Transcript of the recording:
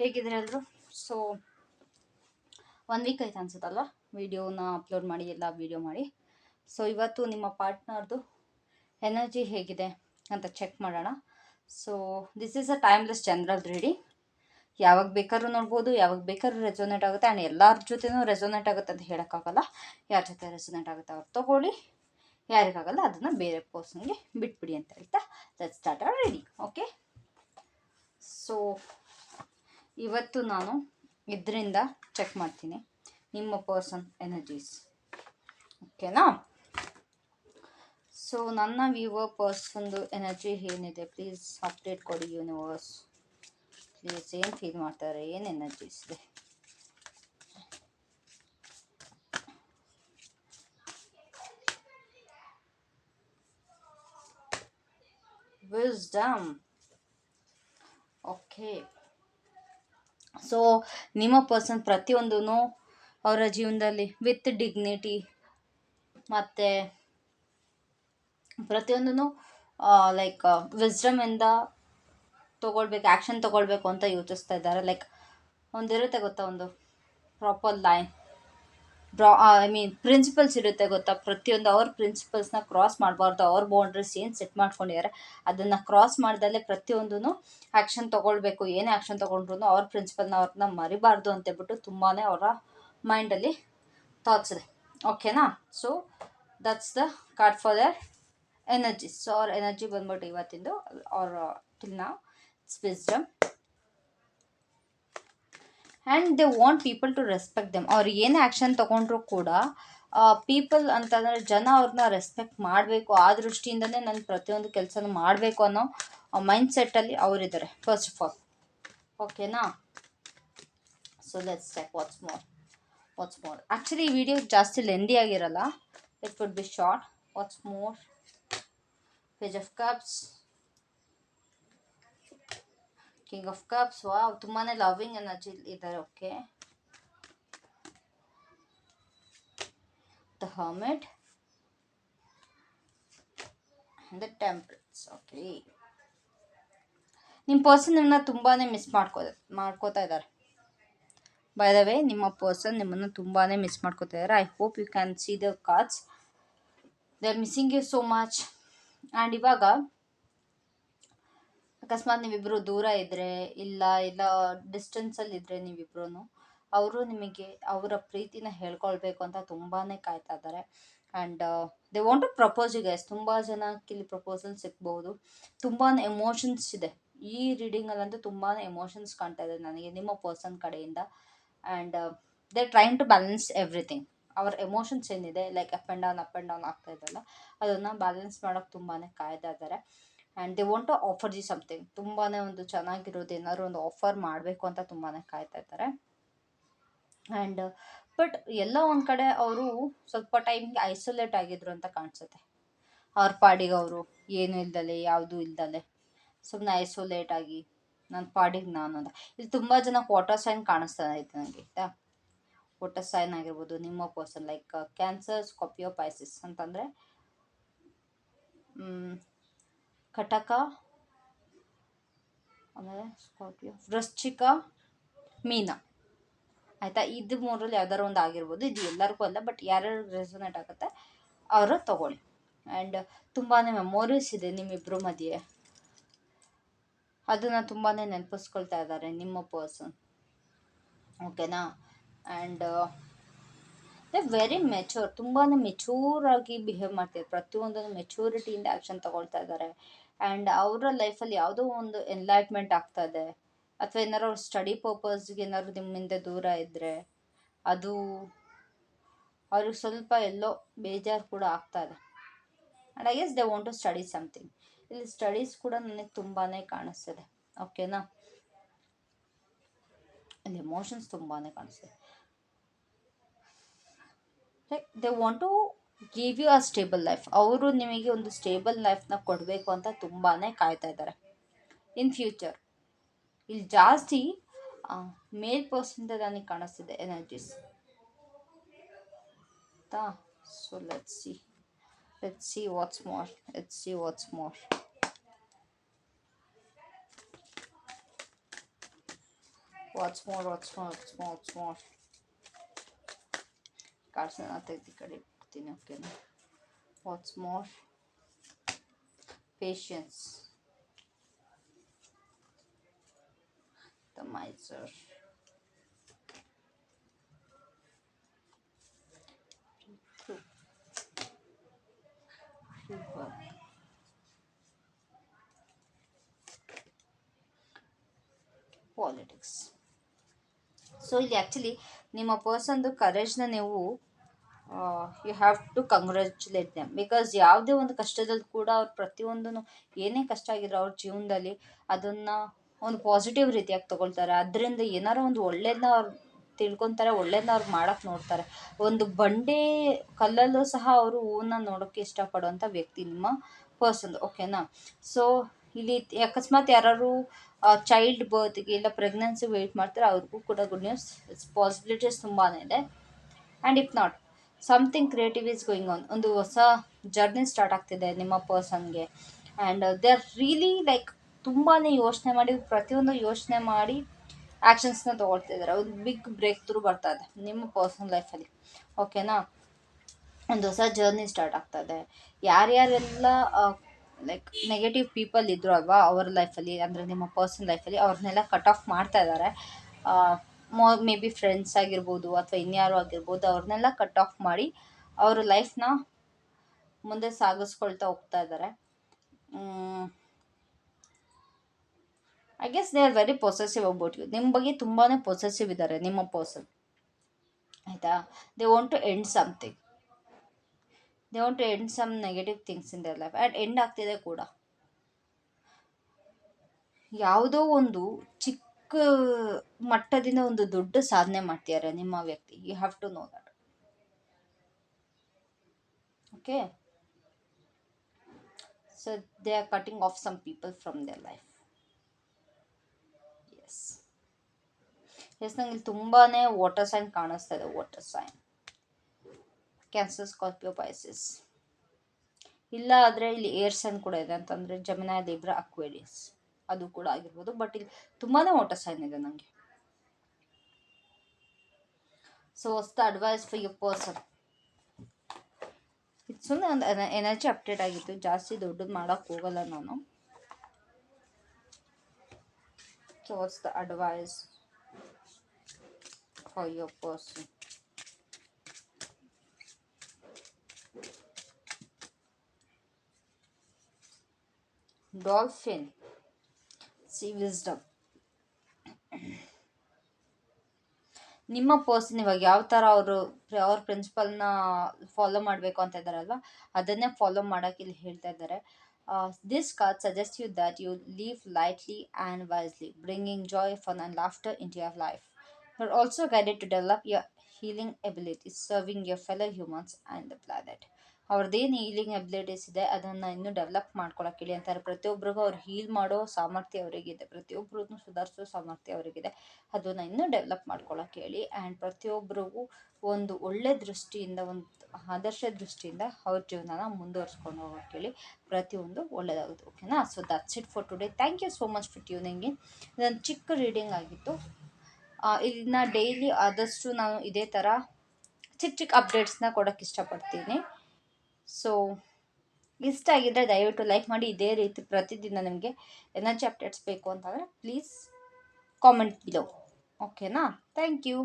ಹೇಗಿದ್ರೆ ಎಲ್ಲರೂ? So one week ಆಯ್ತು ಅನ್ಸುತ್ತಲ್ವ? ವಿಡಿಯೋನ ಅಪ್ಲೋಡ್ ಮಾಡಿ, ಎಲ್ಲ ವಿಡಿಯೋ ಮಾಡಿ. ಸೊ ಇವತ್ತು ನಿಮ್ಮ ಪಾರ್ಟ್ನರ್ದು ಎನರ್ಜಿ ಹೇಗಿದೆ ಅಂತ ಚೆಕ್ ಮಾಡೋಣ. So this is a timeless general reading ಯಾವಾಗ ಬೇಕಾದ್ರೂ ನೋಡ್ಬೋದು, ಯಾವಾಗ ಬೇಕಾದ್ರೂ ರೆಸೋನೇಟ್ ಆಗುತ್ತೆ. ಆ್ಯಂಡ್ ಎಲ್ಲರ ಜೊತೆನೂ ರೆಸೋನೇಟ್ ಆಗುತ್ತೆ ಅಂತ ಹೇಳೋಕ್ಕಾಗಲ್ಲ. ಯಾರ ಜೊತೆ ರೆಸೋನೇಟ್ ಆಗುತ್ತೆ ಅವ್ರು ತೊಗೊಳ್ಳಿ. ಯಾರಿಗಾಗಲ್ಲ ಅದನ್ನು ಬೇರೆ ಪರ್ಸನ್ಗೆ ಬಿಟ್ಬಿಡಿ ಅಂತ ಹೇಳ್ತಾ let start are ready okay so ಇವತ್ತು ನಾನು ಇದರಿಂದ ಚೆಕ್ ಮಾಡ್ತೀನಿ. ನಿಮ್ಮ ಪರ್ಸನ್ ಎನರ್ಜೀಸ್ ಓಕೆನಾ ಸೊ ನನ್ನ ವ್ಯೂವರ್ ಪರ್ಸನ್ದು ಎನರ್ಜಿ ಏನಿದೆ? ಪ್ಲೀಸ್ ಅಪ್ಡೇಟ್ ಕೊಡಿ ಯೂನಿವರ್ಸ್ ಪ್ಲೀಸ್ ಏನು ಫೀಲ್ ಮಾಡ್ತಾರೆ? ಏನು ಎನರ್ಜೀಸ್ ಇದೆ? Wisdom. ಓಕೆ ಸೊ ನಿಮ್ಮ ಪರ್ಸನ್ ಪ್ರತಿಯೊಂದೂ ಅವರ ಜೀವನದಲ್ಲಿ ವಿತ್ ಡಿಗ್ನಿಟಿ ಮತ್ತು ಪ್ರತಿಯೊಂದೂ ಲೈಕ್ ವಿಸ್ಡಮಿಂದ ತೊಗೊಳ್ಬೇಕು ಆ್ಯಕ್ಷನ್ ತೊಗೊಳ್ಬೇಕು ಅಂತ ಯೋಚಿಸ್ತಾ ಇದ್ದಾರೆ. ಲೈಕ್ ಒಂದಿರುತ್ತೆ ಗೊತ್ತಾ ಒಂದು proper line draw I mean principles ಇರುತ್ತೆ ಗೊತ್ತಾ? ಪ್ರತಿಯೊಂದು ಅವ್ರ ಪ್ರಿನ್ಸಿಪಲ್ಸ್ನ ಕ್ರಾಸ್ ಮಾಡಬಾರ್ದು. ಅವ್ರ ಬೌಂಡ್ರೀಸ್ ಏನು ಸೆಟ್ ಮಾಡ್ಕೊಂಡಿದ್ದಾರೆ ಅದನ್ನು ಕ್ರಾಸ್ ಮಾಡ್ದಲ್ಲೇ ಪ್ರತಿಯೊಂದೂ ಆ್ಯಕ್ಷನ್ ತೊಗೊಳ್ಬೇಕು. ಏನೇ ಆ್ಯಕ್ಷನ್ ತೊಗೊಂಡ್ರು ಅವ್ರ ಪ್ರಿನ್ಸಿಪಲ್ನ ಅವ್ರನ್ನ ಮರಿಬಾರ್ದು ಅಂತೇಳ್ಬಿಟ್ಟು ತುಂಬಾ ಅವರ ಮೈಂಡಲ್ಲಿ ಥಾಟ್ಸ್ ಇದೆ. ಓಕೆನಾ so that's the card for their energy so ಅವ್ರ ಎನರ್ಜಿ ಬಂದ್ಬಿಟ್ಟು ಇವತ್ತಿಂದು, ಅವ್ರ ಟಿಲ್ ನಾವು space and they want people to respect them ಅವ್ರು ಏನು ಆ್ಯಕ್ಷನ್ ತೊಗೊಂಡ್ರು ಕೂಡ ಪೀಪಲ್ ಅಂತಂದರೆ ಜನ ಅವ್ರನ್ನ ರೆಸ್ಪೆಕ್ಟ್ ಮಾಡಬೇಕು. ಆ ದೃಷ್ಟಿಯಿಂದನೇ ನಾನು ಪ್ರತಿಯೊಂದು ಕೆಲಸನೂ ಮಾಡಬೇಕು ಅನ್ನೋ ಮೈಂಡ್ ಸೆಟ್ಟಲ್ಲಿ ಅವರಿದ್ದಾರೆ ಫಸ್ಟ್ ಆಫ್ ಆಲ್ ಓಕೆನಾ so let's check what's more what's more actually ಈ ವಿಡಿಯೋ ಜಾಸ್ತಿ ಲೆಂದಿ ಆಗಿರಲ್ಲ. It would be short what's more page of cups king of cups wow ತುಂಬಾ ಲವಿಂಗ್ ಎನರ್ಜಿ ಇದ್ದಾರೆ okay the hermit the temperance okay ನಿಮ್ಮ person ನಿಮ್ಮನ್ನ ತುಂಬಾ miss ಮಾಡ್ಕೋ, ಮಾಡ್ಕೋತಾ ಇದ್ದಾರೆ. ಬೈ ದ ವೇ ನಿಮ್ಮ ಪರ್ಸನ್ ನಿಮ್ಮನ್ನು ತುಂಬಾ ಮಿಸ್ ಮಾಡ್ಕೋತಾ ಇದ್ದಾರೆ. I hope you can see the cards they are missing you so much and ಇವಾಗ ಅಕಸ್ಮಾತ್ ನೀವಿಬ್ಬರು ದೂರ ಇದ್ದರೆ ಇಲ್ಲ ಇಲ್ಲ ಡಿಸ್ಟೆನ್ಸಲ್ಲಿ ಇದ್ದರೆ ನೀವಿಬ್ರು ಅವರು ನಿಮಗೆ ಅವರ ಪ್ರೀತಿನ ಹೇಳ್ಕೊಳ್ಬೇಕು ಅಂತ ತುಂಬಾ ಕಾಯ್ತಾ ಇದ್ದಾರೆ. And they want to propose you guys ತುಂಬ ಜನಕ್ಕೆ ಇಲ್ಲಿ ಪ್ರಪೋಸಲ್ ಸಿಗ್ಬೋದು. ತುಂಬಾ ಎಮೋಷನ್ಸ್ ಇದೆ. ಈ ರೀಡಿಂಗಲ್ಲಂತೂ ತುಂಬಾ ಎಮೋಷನ್ಸ್ ಕಾಣ್ತಾ ಇದೆ ನನಗೆ, ನಿಮ್ಮ ಪರ್ಸನ್ ಕಡೆಯಿಂದ. And they train to balance everything ಅವ್ರ ಎಮೋಷನ್ಸ್ ಏನಿದೆ like up and down up and down ಆಗ್ತಾ ಇದೆಯಲ್ಲ ಅದನ್ನು ಬ್ಯಾಲೆನ್ಸ್ ಮಾಡೋಕೆ ತುಂಬಾ ಕಾಯ್ತಾ ಇದ್ದಾರೆ. And they want to offer G something ತುಂಬಾ ಒಂದು ಚೆನ್ನಾಗಿರೋದು ಏನಾದ್ರು ಒಂದು ಆಫರ್ ಮಾಡಬೇಕು ಅಂತ ತುಂಬಾ ಕಾಯ್ತಾ ಇದ್ದಾರೆ. ಆ್ಯಂಡ್ ಬಟ್ ಎಲ್ಲ ಒಂದು ಕಡೆ ಅವರು ಸ್ವಲ್ಪ ಟೈಮ್ಗೆ ಐಸೋಲೇಟ್ ಆಗಿದ್ರು ಅಂತ ಕಾಣಿಸುತ್ತೆ. ಅವ್ರ ಪಾಡಿಗೆ ಅವರು ಏನು ಇಲ್ದಲೆ, ಯಾವುದು ಇಲ್ದಲೆ. ಸುಮ್ಮನೆ ಐಸೋಲೇಟ್ ಆಗಿ ನನ್ನ ಪಾಡಿಗೆ ನಾನು ಅಂತ. ಇಲ್ಲಿ ತುಂಬ ಜನ ವಾಟರ್ ಸೈನ್ ಕಾಣಿಸ್ತಾ ಐತೆ ನನಗೆ ಆಯಿತಾ? ವಾಟರ್ ಸೈನ್ ಆಗಿರ್ಬೋದು, ನಿಮ್ಮ person like Cancer Scorpio Pisces ಅಂತಂದರೆ ಕಟಕ, ಆಮೇಲೆ ಸ್ಕಾರ್ಪಿಯೋ ವೃಶ್ಚಿಕ, ಮೀನ. ಆಯಿತಾ? ಇದು ಮೂರಲ್ಲಿ ಯಾವ್ದಾರು ಒಂದು ಆಗಿರ್ಬೋದು. ಇದು ಎಲ್ಲರಿಗೂ ಅಲ್ಲ ಬಟ್ ಯಾರ್ಯಾರು ರೆಸೊನೇಟ್ ಆಗುತ್ತೆ, ಅವರು ತಗೊಳ್ಳಿ. ಆ್ಯಂಡ್ ತುಂಬಾ ಮೆಮೊರೀಸ್ ಇದೆ ನಿಮ್ಮಿಬ್ಬರು ಮಧ್ಯೆ. ಅದನ್ನು ತುಂಬಾ ನೆನಪಿಸ್ಕೊಳ್ತಾ ಇದ್ದಾರೆ ನಿಮ್ಮ ಪರ್ಸನ್ ಓಕೆನಾ ಆ್ಯಂಡ್ ವೆರಿ ಮೆಚೂರ್ ತುಂಬಾ ಮೆಚೂರ್ ಆಗಿ ಬಿಹೇವ್ ಮಾಡ್ತಿದ್ದಾರೆ ಪ್ರತಿಯೊಂದನ್ನು ಮೆಚೂರಿಟಿಯಿಂದ ಆ್ಯಕ್ಷನ್ ತಗೊಳ್ತಾ ಇದ್ದಾರೆ ಆ್ಯಂಡ್ ಅವರ ಲೈಫಲ್ಲಿ ಯಾವುದೋ ಒಂದು ಎನ್ಲೈಟ್ಮೆಂಟ್ ಆಗ್ತಾ ಇದೆ ಅಥವಾ ಏನಾರು ಅವ್ರ ಸ್ಟಡಿ ಪರ್ಪಸ್ಗೆ ಏನಾದ್ರು ನಿಮ್ಮಿಂದ ದೂರ ಇದ್ದರೆ ಅದು ಅವ್ರಿಗೆ ಸ್ವಲ್ಪ ಎಲ್ಲೋ ಬೇಜಾರು ಕೂಡ ಆಗ್ತಾ ಇದೆ and I guess they want to study something ಇಲ್ಲಿ ಸ್ಟಡೀಸ್ ಕೂಡ ನನಗೆ ತುಂಬಾ ಕಾಣಿಸ್ತಿದೆ. ಓಕೆನಾ ಇಲ್ಲಿ ಎಮೋಷನ್ಸ್ ತುಂಬಾ ಕಾಣಿಸ್ತಿದೆ. Like they want to give you a stable life ಅವರು ನಿಮಗೆ ಒಂದು ಸ್ಟೇಬಲ್ ಲೈಫ್ನ ಕೊಡಬೇಕು ಅಂತ ತುಂಬಾ ಕಾಯ್ತಾ ಇದ್ದಾರೆ. ಇನ್ ಫ್ಯೂಚರ್ ಇಲ್ಲಿ ಜಾಸ್ತಿ ಮೇಲ್ ಪರ್ಸನ್ದ ನನಗೆ ಕಾಣಿಸ್ತಿದೆ ಎನರ್ಜೀಸ್ ಆಯ್ತಾ so let see let see what's more let see what's more what's more what's more what's more what's more ಈ ಕಡೆ. ಇಡ್ತೀನಿ ಓಕೆನಾ what's more patience the miser through river politics so ಇಲ್ಲಿ ಆ್ಯಕ್ಚುಲಿ ನಿಮ್ಮ ಪರ್ಸನ್ದು ಕರೇಜ್ನ ನೀವು you have to congratulate them because ಯಾವುದೇ ಒಂದು ಕಷ್ಟದಲ್ಲಿ ಕೂಡ ಅವ್ರು ಪ್ರತಿಯೊಂದೂ ಏನೇ ಕಷ್ಟ ಆಗಿದ್ರು ಅವ್ರ ಜೀವನದಲ್ಲಿ ಅದನ್ನು ಒಂದು ಪಾಸಿಟಿವ್ ರೀತಿಯಾಗಿ ತಗೊಳ್ತಾರೆ. ಅದರಿಂದ ಏನಾರು ಒಂದು ಒಳ್ಳೇದನ್ನ ಅವ್ರು ತಿಳ್ಕೊತಾರೆ ಒಳ್ಳೇದನ್ನ ಅವ್ರು ಮಾಡೋಕ್ಕೆ ನೋಡ್ತಾರೆ. ಒಂದು ಬಂಡೆ ಕಲ್ಲಲ್ಲೂ ಸಹ ಅವರು ಹೂವನ್ನ ನೋಡೋಕ್ಕೆ ಇಷ್ಟಪಡುವಂಥ ವ್ಯಕ್ತಿ ನಿಮ್ಮ ಪರ್ಸನ್ ಓಕೆನಾ ಸೊ ಇಲ್ಲಿ ಅಕಸ್ಮಾತ್ ಯಾರು ಚೈಲ್ಡ್ ಬರ್ತ್ಗೆ ಇಲ್ಲ ಪ್ರೆಗ್ನೆನ್ಸಿ ವೆಯ್ಟ್ ಮಾಡ್ತಾರೆ, ಅವ್ರಿಗೂ ಕೂಡ ಗುಡ್ ನ್ಯೂಸ್ ಪಾಸಿಬಿಲಿಟೀಸ್ ತುಂಬಾ ಇದೆ. And if not something creative is going on ಒಂದು ಹೊಸ ಜರ್ನಿ ಸ್ಟಾರ್ಟ್ ಆಗ್ತಿದೆ ನಿಮ್ಮ ಪರ್ಸನ್ಗೆ and they are really like ತುಂಬಾ ಯೋಚನೆ ಮಾಡಿ, ಪ್ರತಿಯೊಂದು ಯೋಚನೆ ಮಾಡಿ ಆ್ಯಕ್ಷನ್ಸ್ನ ತೊಗೊಳ್ತಿದ್ದಾರೆ ಒಂದು ಬಿಗ್ ಬ್ರೇಕ್ ಥ್ರೂ ಬರ್ತಾ ಇದೆ ನಿಮ್ಮ ಪರ್ಸನಲ್ ಲೈಫಲ್ಲಿ ಓಕೆನಾ ಒಂದು ಹೊಸ ಜರ್ನಿ ಸ್ಟಾರ್ಟ್ ಆಗ್ತದೆ ಯಾರ್ಯಾರೆಲ್ಲ ಲೈಕ್ ನೆಗೆಟಿವ್ ಪೀಪಲ್ ಇದ್ರು ಅಲ್ವಾ, ಅವ್ರ ಲೈಫಲ್ಲಿ ಅಂದರೆ ನಿಮ್ಮ ಪರ್ಸನ್ ಲೈಫಲ್ಲಿ ಅವ್ರನ್ನೆಲ್ಲ ಕಟ್ ಆಫ್ ಮಾಡ್ತಾ ಇದ್ದಾರೆ ಮೋ ಮೇ ಬಿ ಫ್ರೆಂಡ್ಸ್ ಆಗಿರ್ಬೋದು ಅಥವಾ ಇನ್ಯಾರು ಆಗಿರ್ಬೋದು, ಅವ್ರನ್ನೆಲ್ಲ ಕಟ್ ಆಫ್ ಮಾಡಿ ಅವ್ರ ಲೈಫ್ನ ಮುಂದೆ ಸಾಗಿಸ್ಕೊಳ್ತಾ ಹೋಗ್ತಾ ಇದ್ದಾರೆ. I guess they are very possessive about you ನಿಮ್ಮ ಬಗ್ಗೆ ತುಂಬಾ ಪೊಸೆಸಿವ್ ಇದ್ದಾರೆ ನಿಮ್ಮ ಪರ್ಸನ್ ಆಯಿತಾ? They want to end something they want to end some negative things in their life and end ಆಗ್ತಿದೆ ಕೂಡ. ಯಾವುದೋ ಒಂದು ಚಿಕ್ಕ ಮಟ್ಟದಿಂದ ಒಂದು ದೊಡ್ಡ ಸಾಧನೆ ಮಾಡ್ತಿದ್ದಾರೆ ನಿಮ್ಮ ವ್ಯಕ್ತಿ. You have to know that okay so they are cutting off some people from their life yes yes ನಂಗೆ ಇಲ್ಲಿ ತುಂಬಾ ವಾಟರ್ ಸೈನ್ ಕಾಣಿಸ್ತಾ ಇದೆ water sign Cancer Scorpio Pisces ಇಲ್ಲ ಆದರೆ ಇಲ್ಲಿ ಏರ್ ಸೈನ್ ಕೂಡ ಇದೆ, ಅಂತಂದರೆ ಜಮಿನಾ ಲಿಬ್ರಾ ಅಕ್ವೇರಿಯಸ್ ಅದು ಕೂಡ ಆಗಿರ್ಬೋದು. ಬಟ್ ಇಲ್ಲಿ ತುಂಬಾ ವಾಟರ್ ಸೈನ್ ಇದೆ ನನಗೆ so was the advice for your person ಇದು ಸುಮ್ಮನೆ ಒಂದು ಎನರ್ಜಿ ಅಪ್ಡೇಟ್ ಆಗಿತ್ತು. ಜಾಸ್ತಿ ದೊಡ್ಡದು ಮಾಡೋಕ್ಕೆ ಹೋಗಲ್ಲ ನಾನು. So what's the advice for your person dolphin sea wisdom ನಿಮ್ಮ ಪರ್ಸನ್ ಇವಾಗ ಯಾವ ಥರ ಅವರು ಅವ್ರ ಪ್ರಿನ್ಸಿಪಲ್ನ ಫಾಲೋ ಮಾಡಬೇಕು ಅಂತ ಇದ್ದಾರಲ್ವ ಅದನ್ನೇ ಫಾಲೋ ಮಾಡೋಕೆ ಇಲ್ಲಿ ಹೇಳ್ತಾ ಇದ್ದಾರೆ this card suggest you that you live lightly and wisely bringing joy fun and laughter in your life you are also guided to develop your healing abilities serving your fellow humans and the planet ಅವ್ರದ್ದೇನು healing abilities ಇದೆ, ಅದನ್ನು ಇನ್ನೂ develop ಮಾಡ್ಕೊಳಕ್ಕೆ ಹೇಳಿ ಅಂತಾರೆ. ಪ್ರತಿಯೊಬ್ಬರಿಗೂ ಅವ್ರು heal ಮಾಡೋ ಸಾಮರ್ಥ್ಯ ಅವರಿಗಿದೆ. ಪ್ರತಿಯೊಬ್ಬರನ್ನು ಸುಧಾರಿಸೋ ಸಾಮರ್ಥ್ಯ ಅವರಿಗಿದೆ. ಅದನ್ನು ಇನ್ನೂ ಡೆವಲಪ್ ಮಾಡ್ಕೊಳಕ್ಕೆ ಹೇಳಿ ಆ್ಯಂಡ್ ಪ್ರತಿಯೊಬ್ಬರಿಗೂ ಒಂದು ಒಳ್ಳೆ ದೃಷ್ಟಿಯಿಂದ, ಒಂದು ಆದರ್ಶ ದೃಷ್ಟಿಯಿಂದ ಅವ್ರ ಜೀವನನ ಮುಂದುವರ್ಸ್ಕೊಂಡು ಹೋಗೋಕ್ಕೆ ಹೇಳಿ ಪ್ರತಿಯೊಂದು ಒಳ್ಳೆಯದಾಗುತ್ತೆ ಓಕೆನಾ so that's it for today thank you so much for tuning in ಇದೊಂದು ಚಿಕ್ಕ ರೀಡಿಂಗ್ ಆಗಿತ್ತು. ಇದನ್ನ ಡೈಲಿ ಆದಷ್ಟು ನಾನು ಇದೇ ಥರ ಚಿಕ್ಕ ಚಿಕ್ಕ ಅಪ್ಡೇಟ್ಸ್ನ ಕೊಡೋಕ್ಕೆ ಇಷ್ಟಪಡ್ತೀನಿ. ಸೊ ಇಷ್ಟ ಆಗಿದ್ದರೆ ದಯವಿಟ್ಟು ಲೈಕ್ ಮಾಡಿ ಇದೇ ರೀತಿ ಪ್ರತಿದಿನ ನಿಮಗೆ ಎನರ್ಜಿ ಅಪ್ಡೇಟ್ಸ್ ಬೇಕು ಅಂತಂದರೆ ಪ್ಲೀಸ್ ಕಾಮೆಂಟ್ ಬಿಲೋ ಓಕೆನಾ ಥ್ಯಾಂಕ್ ಯು